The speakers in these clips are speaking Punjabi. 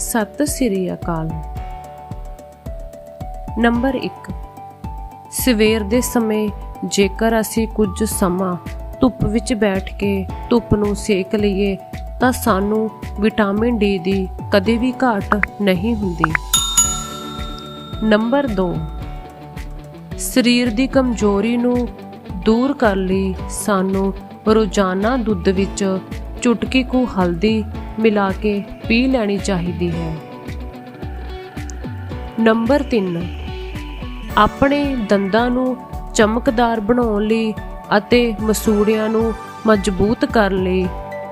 ਸਤਿ ਸ੍ਰੀ ਅਕਾਲ। ਨੰਬਰ 1 ਸਵੇਰ ਦੇ ਸਮੇਂ ਜੇਕਰ ਅਸੀਂ ਕੁਝ ਸਮਾਂ ਧੁੱਪ ਵਿੱਚ ਬੈਠ ਕੇ ਧੁੱਪ ਨੂੰ ਸੇਕ ਲਈਏ, ਤਾਂ ਸਾਨੂੰ ਵਿਟਾਮਿਨ ਡੀ ਦੀ ਕਦੇ ਵੀ ਘਾਟ ਨਹੀਂ ਹੁੰਦੀ। ਨੰਬਰ 2 ਸਰੀਰ ਦੀ ਕਮਜ਼ੋਰੀ ਨੂੰ ਦੂਰ ਕਰਨ ਲਈ ਸਾਨੂੰ ਰੋਜ਼ਾਨਾ ਦੁੱਧ ਵਿੱਚ ਚੁਟਕੀ ਕੁ ਹਲਦੀ ਮਿਲਾ ਕੇ ਪੀ ਲੈਣੀ ਚਾਹੀਦੀ ਹੈ। ਨੰਬਰ 3 ਆਪਣੇ ਦੰਦਾਂ ਨੂੰ ਚਮਕਦਾਰ ਬਣਾਉਣ ਲਈ ਅਤੇ ਮਸੂੜਿਆਂ ਨੂੰ ਮਜ਼ਬੂਤ ਕਰਨ ਲਈ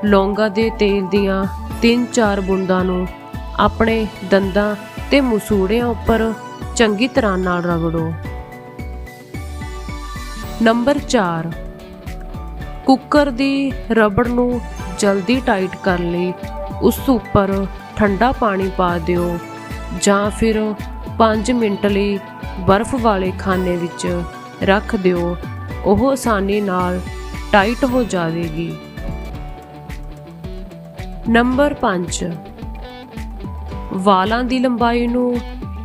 ਲੌਂਗਾ ਦੇ ਤੇਲ ਦੀਆਂ 3-4 ਬੂੰਦਾਂ ਨੂੰ ਆਪਣੇ ਦੰਦਾਂ ਤੇ ਮਸੂੜਿਆਂ ਉੱਪਰ ਚੰਗੀ ਤਰ੍ਹਾਂ ਨਾਲ ਰਗੜੋ। ਨੰਬਰ 4 ਕੁੱਕਰ ਦੀ ਰਬੜ ਨੂੰ ਜਲਦੀ ਟਾਈਟ ਕਰਨ ਲਈ, ਉਸ ਉੱਪਰ ਠੰਡਾ ਪਾਣੀ ਪਾ ਦਿਓ ਜਾਂ ਫਿਰ 5 ਮਿੰਟ ਲਈ ਬਰਫ਼ ਵਾਲੇ ਖਾਨੇ ਵਿੱਚ ਰੱਖ ਦਿਓ, ਉਹ ਆਸਾਨੀ ਨਾਲ ਟਾਈਟ ਹੋ ਜਾਵੇਗੀ। ਨੰਬਰ 5 ਵਾਲਾਂ ਦੀ ਲੰਬਾਈ ਨੂੰ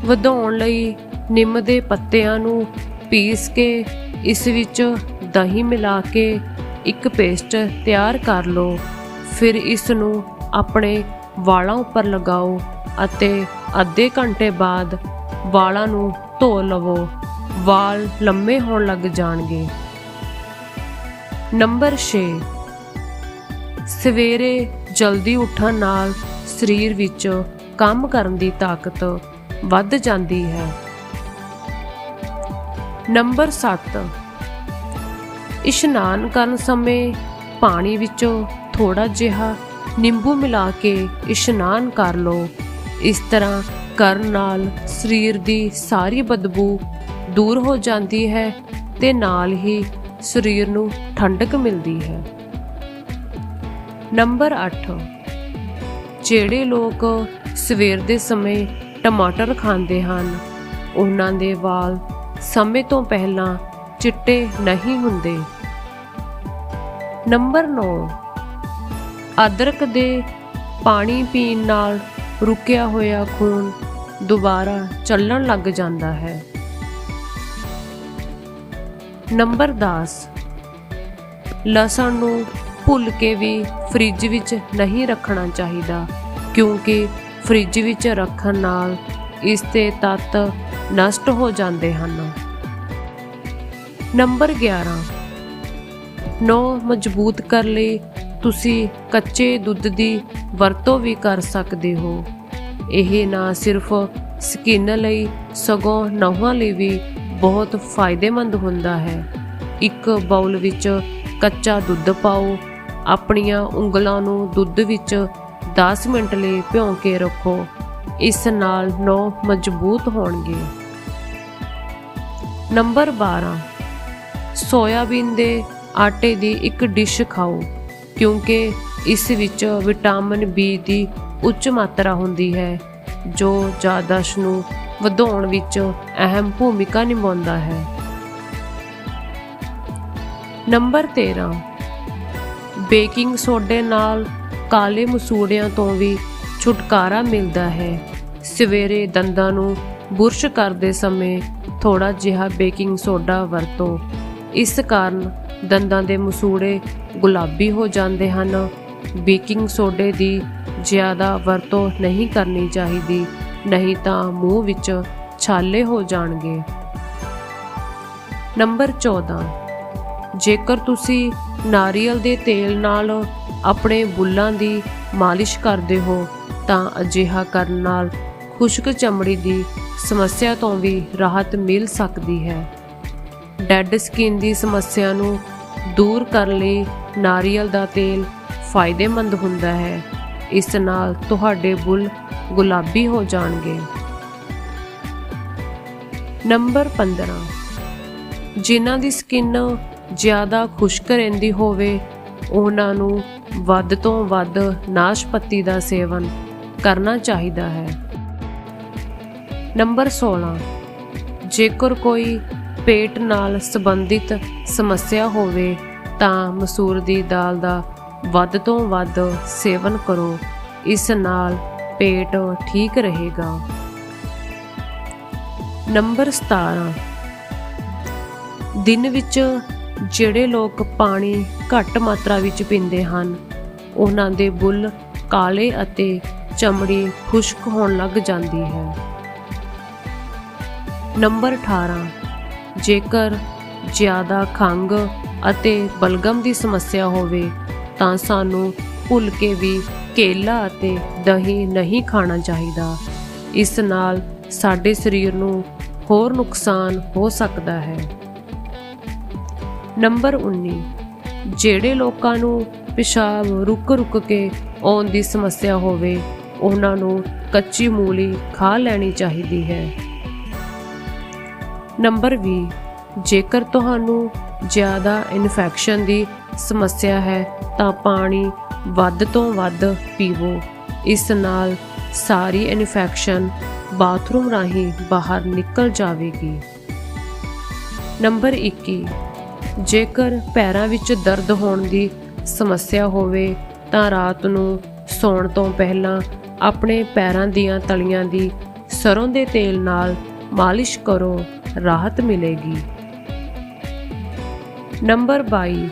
ਵਧਾਉਣ ਲਈ ਨਿੰਮ ਦੇ ਪੱਤਿਆਂ ਨੂੰ ਪੀਸ ਕੇ ਇਸ ਵਿੱਚ ਦਹੀਂ ਮਿਲਾ ਕੇ ਇੱਕ ਪੇਸਟ ਤਿਆਰ ਕਰ ਲਓ। ਫਿਰ ਇਸ ਨੂੰ ਆਪਣੇ ਵਾਲਾਂ ਉੱਪਰ ਲਗਾਓ ਅਤੇ ਅੱਧੇ ਘੰਟੇ ਬਾਅਦ ਵਾਲਾਂ ਨੂੰ ਧੋ ਲਵੋ। ਵਾਲ ਲੰਮੇ ਹੋਣ ਲੱਗ ਜਾਣਗੇ। ਨੰਬਰ 6 ਸਵੇਰੇ ਜਲਦੀ ਉੱਠਣ ਨਾਲ ਸਰੀਰ ਵਿੱਚ ਕੰਮ ਕਰਨ ਦੀ ਤਾਕਤ ਵੱਧ ਜਾਂਦੀ ਹੈ। ਨੰਬਰ 7 ਇਸ਼ਨਾਨ ਕਰਨ ਸਮੇਂ ਪਾਣੀ ਵਿੱਚੋਂ ਥੋੜਾ ਜਿਹਾ ਨਿੰਬੂ ਮਿਲਾ ਕੇ ਇਸ਼ਨਾਨ ਕਰ ਲਓ। ਇਸ ਤਰ੍ਹਾਂ ਕਰਨ ਨਾਲ ਸਰੀਰ ਦੀ ਸਾਰੀ ਬਦਬੂ ਦੂਰ ਹੋ ਜਾਂਦੀ ਹੈ ਤੇ ਨਾਲ ਹੀ ਸਰੀਰ ਨੂੰ ਠੰਡਕ ਮਿਲਦੀ ਹੈ। ਨੰਬਰ 8 ਜਿਹੜੇ ਲੋਕ ਸਵੇਰ ਦੇ ਸਮੇਂ ਟਮਾਟਰ ਖਾਂਦੇ ਹਨ, ਉਹਨਾਂ ਦੇ ਵਾਲ ਸਮੇਂ ਤੋਂ ਪਹਿਲਾਂ ਚਿੱਟੇ ਨਹੀਂ ਹੁੰਦੇ। ਨੰਬਰ 9 ਅਦਰਕ ਦੇ ਪਾਣੀ ਪੀਣ ਨਾਲ ਰੁਕਿਆ ਹੋਇਆ ਖੂਨ ਦੁਬਾਰਾ ਚੱਲਣ ਲੱਗ ਜਾਂਦਾ ਹੈ। ਨੰਬਰ 10 ਲਸਣ ਨੂੰ ਭੁੱਲ ਕੇ ਵੀ ਫ੍ਰਿਜ ਵਿੱਚ ਨਹੀਂ ਰੱਖਣਾ ਚਾਹੀਦਾ, ਕਿਉਂਕਿ ਫ੍ਰਿਜ ਵਿੱਚ ਰੱਖਣ ਨਾਲ ਇਸ ਦੇ ਤੱਤ ਨਸ਼ਟ ਹੋ ਜਾਂਦੇ ਹਨ। ਨੰਬਰ 11 ਨੋ ਮਜ਼ਬੂਤ ਕਰ ਲਈ ਤੁਸੀਂ ਕੱਚੇ ਦੁੱਧ ਦੀ ਵਰਤੋਂ ਵੀ ਕਰ ਸਕਦੇ ਹੋ। ਇਹ ਨਾ ਸਿਰਫ ਸਕਿਨ ਲਈ, ਸਗੋਂ ਨਹੁੰ ਲਈ ਵੀ ਬਹੁਤ ਫਾਇਦੇਮੰਦ ਹੁੰਦਾ ਹੈ। ਇੱਕ ਬਾਉਲ ਵਿੱਚ ਕੱਚਾ ਦੁੱਧ ਪਾਓ, ਆਪਣੀਆਂ ਉਂਗਲਾਂ ਨੂੰ ਦੁੱਧ ਵਿੱਚ 10 ਮਿੰਟ ਲਈ ਭਿਉਂ ਕੇ ਰੱਖੋ। ਇਸ ਨਾਲ ਨਹੁੰ ਮਜ਼ਬੂਤ ਹੋਣਗੇ। ਨੰਬਰ 12 ਸੋਇਆਬੀਨ ਦੇ ਆਟੇ ਦੀ ਇੱਕ ਡਿਸ਼ ਖਾਓ। ਕਿਉਂਕਿ ਇਸ ਵਿੱਚ ਵਿਟਾਮਿਨ ਬੀ ਦੀ ਉੱਚ ਮਾਤਰਾ ਹੁੰਦੀ ਹੈ, ਜੋ ਯਾਦਾਸ਼ਤ ਨੂੰ ਵਧਾਉਣ ਵਿੱਚ ਅਹਿਮ ਭੂਮਿਕਾ ਨਿਭਾਉਂਦਾ ਹੈ। ਨੰਬਰ 13 ਬੇਕਿੰਗ ਸੋਡੇ ਨਾਲ ਕਾਲੇ ਮਸੂੜਿਆਂ ਤੋਂ ਵੀ ਛੁਟਕਾਰਾ ਮਿਲਦਾ ਹੈ। ਸਵੇਰੇ ਦੰਦਾਂ ਨੂੰ ਬੁਰਸ਼ ਕਰਦੇ ਸਮੇਂ ਥੋੜਾ ਜਿਹਾ ਬੇਕਿੰਗ ਸੋਡਾ ਵਰਤੋ। ਇਸ ਕਾਰਨ ਦੰਦਾਂ ਦੇ ਮਸੂੜੇ ਗੁਲਾਬੀ ਹੋ ਜਾਂਦੇ ਹਨ। ਬੇਕਿੰਗ ਸੋਡੇ ਦੀ ਜ਼ਿਆਦਾ ਵਰਤੋਂ ਨਹੀਂ ਕਰਨੀ ਚਾਹੀਦੀ, ਨਹੀਂ ਤਾਂ ਮੂੰਹ ਵਿੱਚ ਛਾਲੇ ਹੋ ਜਾਣਗੇ। ਨੰਬਰ 14 ਜੇਕਰ ਤੁਸੀਂ ਨਾਰੀਅਲ ਦੇ ਤੇਲ ਨਾਲ ਆਪਣੇ ਬੁੱਲਾਂ ਦੀ ਮਾਲਿਸ਼ ਕਰਦੇ ਹੋ, ਤਾਂ ਅਜਿਹਾ ਕਰਨ ਨਾਲ ਖੁਸ਼ਕ ਚਮੜੀ ਦੀ ਸਮੱਸਿਆ ਤੋਂ ਵੀ ਰਾਹਤ ਮਿਲ ਸਕਦੀ ਹੈ। ਡੈਡ ਸਕਿਨ ਦੀ ਸਮੱਸਿਆ ਨੂੰ ਦੂਰ ਕਰਨ ਲਈ ਨਾਰੀਅਲ ਦਾ ਤੇਲ ਫਾਇਦੇਮੰਦ ਹੁੰਦਾ ਹੈ। ਇਸ ਨਾਲ ਤੁਹਾਡੇ ਬੁੱਲ ਗੁਲਾਬੀ ਹੋ ਜਾਣਗੇ। ਨੰਬਰ 15 ਜਿਨ੍ਹਾਂ ਦੀ ਸਕਿਨ ਜ਼ਿਆਦਾ ਖੁਸ਼ਕ ਰਹਿੰਦੀ ਹੋਵੇ, ਉਹਨਾਂ ਨੂੰ ਵੱਧ ਤੋਂ ਵੱਧ ਨਾਸ਼ਪਤੀ ਦਾ ਸੇਵਨ ਕਰਨਾ ਚਾਹੀਦਾ ਹੈ। ਨੰਬਰ 16 ਜੇਕਰ ਕੋਈ ਪੇਟ ਨਾਲ ਸੰਬੰਧਿਤ ਸਮੱਸਿਆ ਹੋਵੇ ਤਾਂ ਮਸੂਰ ਦੀ ਦਾਲ ਦਾ ਵੱਧ ਤੋਂ ਵੱਧ ਸੇਵਨ ਕਰੋ। ਇਸ ਨਾਲ ਪੇਟ ਠੀਕ ਰਹੇਗਾ। ਨੰਬਰ 17 ਦਿਨ ਵਿੱਚ ਜਿਹੜੇ ਲੋਕ ਪਾਣੀ ਘੱਟ ਮਾਤਰਾ ਵਿੱਚ ਪੀਂਦੇ ਹਨ, ਉਹਨਾਂ ਦੇ ਬੁੱਲ ਕਾਲੇ ਅਤੇ ਚਮੜੀ ਖੁਸ਼ਕ ਹੋਣ ਲੱਗ ਜਾਂਦੀ ਹੈ। ਨੰਬਰ 18 ਜੇਕਰ ਜ਼ਿਆਦਾ ਖੰਗ ਅਤੇ ਬਲਗਮ ਦੀ ਸਮੱਸਿਆ ਹੋਵੇ, ਤਾਂ ਸਾਨੂੰ ਭੁੱਲ ਕੇ ਵੀ ਕੇਲਾ ਅਤੇ ਦਹੀਂ ਨਹੀਂ ਖਾਣਾ ਚਾਹੀਦਾ। ਇਸ ਨਾਲ ਸਾਡੇ ਸਰੀਰ ਨੂੰ ਹੋਰ ਨੁਕਸਾਨ ਹੋ ਸਕਦਾ ਹੈ। ਨੰਬਰ 19 ਜਿਹੜੇ ਲੋਕਾਂ ਨੂੰ ਪਿਸ਼ਾਬ ਰੁਕ-ਰੁਕ ਕੇ ਆਉਣ ਦੀ ਸਮੱਸਿਆ ਹੋਵੇ, ਉਹਨਾਂ ਨੂੰ ਕੱਚੀ ਮੂਲੀ ਖਾ ਲੈਣੀ ਚਾਹੀਦੀ ਹੈ। ਨੰਬਰ 20 ਜੇਕਰ ਤੁਹਾਨੂੰ ਜ਼ਿਆਦਾ ਇਨਫੈਕਸ਼ਨ ਦੀ ਸਮੱਸਿਆ ਹੈ, ਤਾਂ ਪਾਣੀ ਵੱਧ ਤੋਂ ਵੱਧ ਪੀਵੋ। ਇਸ ਨਾਲ ਸਾਰੀ ਇਨਫੈਕਸ਼ਨ ਬਾਥਰੂਮ ਰਾਹੀਂ ਬਾਹਰ ਨਿਕਲ ਜਾਵੇਗੀ। ਨੰਬਰ 21 ਜੇਕਰ ਪੈਰਾਂ ਵਿੱਚ ਦਰਦ ਹੋਣ ਦੀ ਸਮੱਸਿਆ ਹੋਵੇ, ਤਾਂ ਰਾਤ ਨੂੰ ਸੌਣ ਤੋਂ ਪਹਿਲਾਂ ਆਪਣੇ ਪੈਰਾਂ ਦੀਆਂ ਤਲੀਆਂ ਦੀ ਸਰੋਂ ਦੇ ਤੇਲ ਨਾਲ ਮਾਲਿਸ਼ ਕਰੋ। ਰਾਹਤ ਮਿਲੇਗੀ। ਨੰਬਰ 22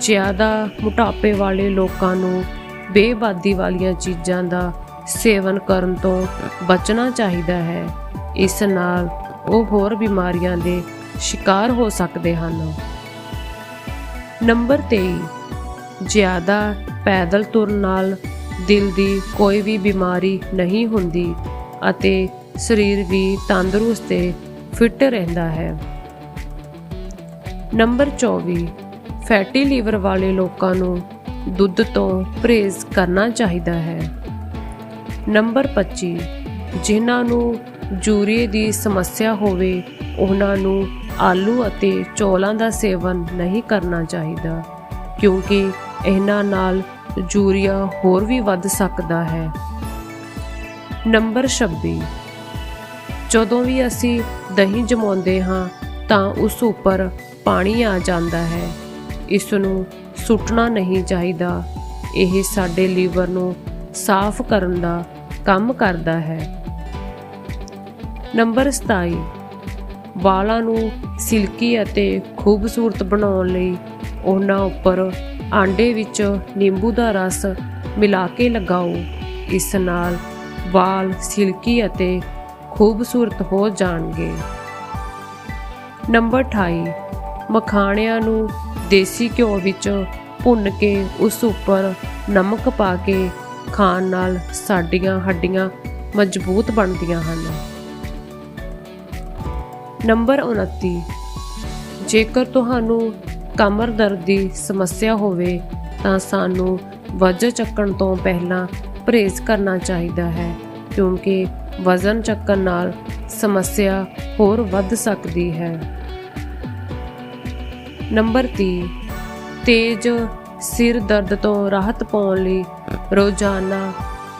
ਜ਼ਿਆਦਾ ਮੋਟਾਪੇ ਵਾਲੇ ਲੋਕਾਂ ਨੂੰ ਬੇਬਾਦੀ ਵਾਲੀਆਂ ਚੀਜ਼ਾਂ ਦਾ ਸੇਵਨ ਕਰਨ ਤੋਂ ਬਚਣਾ ਚਾਹੀਦਾ ਹੈ। ਇਸ ਨਾਲ ਉਹ ਹੋਰ ਬਿਮਾਰੀਆਂ ਦੇ ਸ਼ਿਕਾਰ ਹੋ ਸਕਦੇ ਹਨ। ਨੰਬਰ 23 ਜ਼ਿਆਦਾ ਪੈਦਲ ਤੁਰਨ ਨਾਲ ਦਿਲ ਦੀ ਕੋਈ ਵੀ ਬਿਮਾਰੀ ਨਹੀਂ ਹੁੰਦੀ ਅਤੇ ਸਰੀਰ ਵੀ ਤੰਦਰੁਸਤ ਤੇ ਫਿੱਟ ਰਹਿੰਦਾ ਹੈ। ਨੰਬਰ 24 ਫੈਟੀ ਲੀਵਰ ਵਾਲੇ ਲੋਕਾਂ ਨੂੰ ਦੁੱਧ ਤੋਂ ਪਰਹੇਜ਼ ਕਰਨਾ ਚਾਹੀਦਾ ਹੈ। ਨੰਬਰ 25 ਜਿਨ੍ਹਾਂ ਨੂੰ ਜੂਰੀਏ ਦੀ ਸਮੱਸਿਆ ਹੋਵੇ, ਉਹਨਾਂ ਨੂੰ ਆਲੂ ਅਤੇ ਚੌਲਾਂ ਦਾ ਸੇਵਨ ਨਹੀਂ ਕਰਨਾ ਚਾਹੀਦਾ, ਕਿਉਂਕਿ ਇਹਨਾਂ ਨਾਲ ਜੂਰੀਆ ਹੋਰ ਵੀ ਵੱਧ ਸਕਦਾ ਹੈ। ਨੰਬਰ 26 ਜਦੋਂ ਵੀ ਅਸੀਂ ਦਹੀਂ ਜਮਾਉਂਦੇ ਹਾਂ ਤਾਂ ਉਸ ਉੱਪਰ ਪਾਣੀ ਆ ਜਾਂਦਾ ਹੈ। ਇਸ ਨੂੰ ਸੁੱਟਣਾ ਨਹੀਂ ਚਾਹੀਦਾ। ਇਹ ਸਾਡੇ ਲੀਵਰ ਨੂੰ ਸਾਫ਼ ਕਰਨ ਦਾ ਕੰਮ ਕਰਦਾ ਹੈ। ਨੰਬਰ 27 ਵਾਲਾਂ ਨੂੰ ਸਿਲਕੀ ਅਤੇ ਖੂਬਸੂਰਤ ਬਣਾਉਣ ਲਈ ਉਹਨਾਂ ਉੱਪਰ ਆਂਡੇ ਵਿੱਚ ਨਿੰਬੂ ਦਾ ਰਸ ਮਿਲਾ ਕੇ ਲਗਾਓ। ਇਸ ਨਾਲ ਵਾਲ ਸਿਲਕੀ ਅਤੇ ਖੂਬਸੂਰਤ ਹੋ ਜਾਣਗੇ। ਨੰਬਰ 28 ਮਖਾਣਿਆਂ ਨੂੰ ਦੇਸੀ ਘਿਓ ਵਿੱਚ ਭੁੰਨ ਕੇ ਉਸ ਉੱਪਰ ਨਮਕ ਪਾ ਕੇ ਖਾਣ ਨਾਲ ਸਾਡੀਆਂ ਹੱਡੀਆਂ ਮਜ਼ਬੂਤ ਬਣਦੀਆਂ ਹਨ। ਨੰਬਰ 29 ਜੇਕਰ ਤੁਹਾਨੂੰ ਕਮਰ ਦਰਦ ਦੀ ਸਮੱਸਿਆ ਹੋਵੇ, ਤਾਂ ਸਾਨੂੰ ਵਜ਼ਨ ਚੱਕਣ ਤੋਂ ਪਹਿਲਾਂ ਪਰਹੇਜ਼ ਕਰਨਾ ਚਾਹੀਦਾ ਹੈ, ਕਿਉਂਕਿ ਵਜ਼ਨ ਚੱਕਣ ਨਾਲ ਸਮੱਸਿਆ ਹੋਰ ਵੱਧ ਸਕਦੀ ਹੈ। ਨੰਬਰ 30 ਤੇਜ਼ ਸਿਰ ਦਰਦ ਤੋਂ ਰਾਹਤ ਪਾਉਣ ਲਈ ਰੋਜ਼ਾਨਾ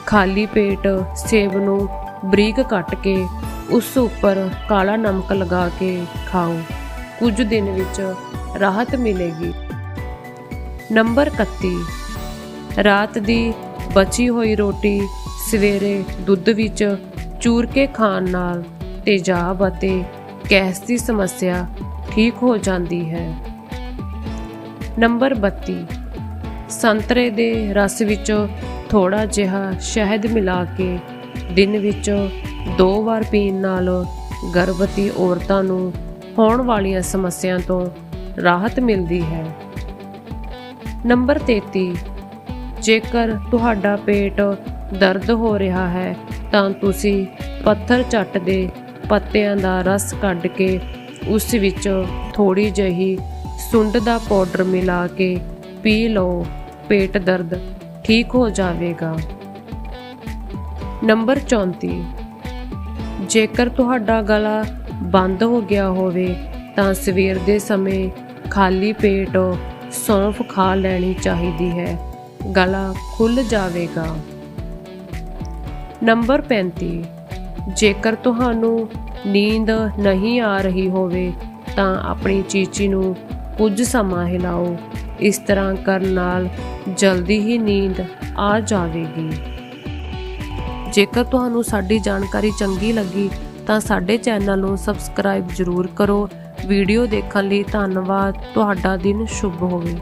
ਖਾਲੀ ਪੇਟ ਸੇਬ ਨੂੰ ਬਰੀਕ ਕੱਟ ਕੇ ਉਸ ਉੱਪਰ ਕਾਲਾ ਨਮਕ ਲਗਾ ਕੇ ਖਾਓ। ਕੁਝ ਦਿਨ ਵਿੱਚ ਰਾਹਤ ਮਿਲੇਗੀ। ਨੰਬਰ 31 ਰਾਤ ਦੀ ਬਚੀ ਹੋਈ ਰੋਟੀ ਸਵੇਰੇ ਦੁੱਧ ਵਿੱਚ ਚੂਰ ਕੇ ਖਾਣ ਨਾਲ ਤੇਜ਼ਾਬ ਅਤੇ ਗੈਸ ਦੀ ਸਮੱਸਿਆ ਠੀਕ ਹੋ ਜਾਂਦੀ ਹੈ। ਨੰਬਰ 32 ਸੰਤਰੇ ਦੇ ਰਸ ਵਿੱਚ ਥੋੜਾ ਜਿਹਾ ਸ਼ਹਿਦ ਮਿਲਾ ਕੇ ਦਿਨ ਵਿੱਚ ਦੋ ਵਾਰ ਪੀਣ ਨਾਲ ਗਰਭਵਤੀ ਔਰਤਾਂ ਨੂੰ ਹੋਣ ਵਾਲੀਆਂ ਸਮੱਸਿਆਵਾਂ ਤੋਂ ਰਾਹਤ ਮਿਲਦੀ ਹੈ। ਨੰਬਰ 33 ਜੇਕਰ ਤੁਹਾਡਾ ਪੇਟ ਦਰਦ ਹੋ ਰਿਹਾ ਹੈ ਤਾਂ ਤੁਸੀਂ ਪੱਥਰ ਚੱਟ ਦੇ ਪੱਤਿਆਂ ਦਾ ਰਸ ਕੱਢ ਕੇ ਉਸ ਵਿੱਚ ਥੋੜੀ ਜਿਹੀ ਸੁੰਡ ਦਾ ਪਾਊਡਰ ਮਿਲਾ ਕੇ ਪੀ ਲਓ, ਪੇਟ ਦਰਦ ਠੀਕ ਹੋ ਜਾਵੇਗਾ। ਨੰਬਰ 34 ਜੇਕਰ ਤੁਹਾਡਾ ਗਲਾ ਬੰਦ ਹੋ ਗਿਆ ਹੋਵੇ ਤਾਂ ਸਵੇਰ ਦੇ ਸਮੇਂ ਖਾਲੀ ਪੇਟ ਸੌਂਫ ਖਾ ਲੈਣੀ ਚਾਹੀਦੀ ਹੈ। ਗਲਾ ਖੁੱਲ ਜਾਵੇਗਾ। ਨੰਬਰ 35 ਜੇਕਰ ਤੁਹਾਨੂੰ ਨੀਂਦ ਨਹੀਂ ਆ ਰਹੀ ਹੋਵੇ, ਤਾਂ ਆਪਣੀ ਚੀਚੀ ਨੂੰ ਕੁਝ ਸਮਾਂ ਹਿਲਾਓ। ਇਸ ਤਰ੍ਹਾਂ ਕਰਨ ਨਾਲ ਜਲਦੀ ਹੀ ਨੀਂਦ ਆ ਜਾਵੇਗੀ। ਜੇਕਰ ਤੁਹਾਨੂੰ ਸਾਡੀ ਜਾਣਕਾਰੀ ਚੰਗੀ ਲੱਗੀ, ਤਾਂ ਸਾਡੇ ਚੈਨਲ ਨੂੰ ਸਬਸਕ੍ਰਾਈਬ ਜ਼ਰੂਰ ਕਰੋ। ਵੀਡੀਓ ਦੇਖਣ ਲਈ ਧੰਨਵਾਦ। ਤੁਹਾਡਾ ਦਿਨ ਸ਼ੁਭ ਹੋਵੇ।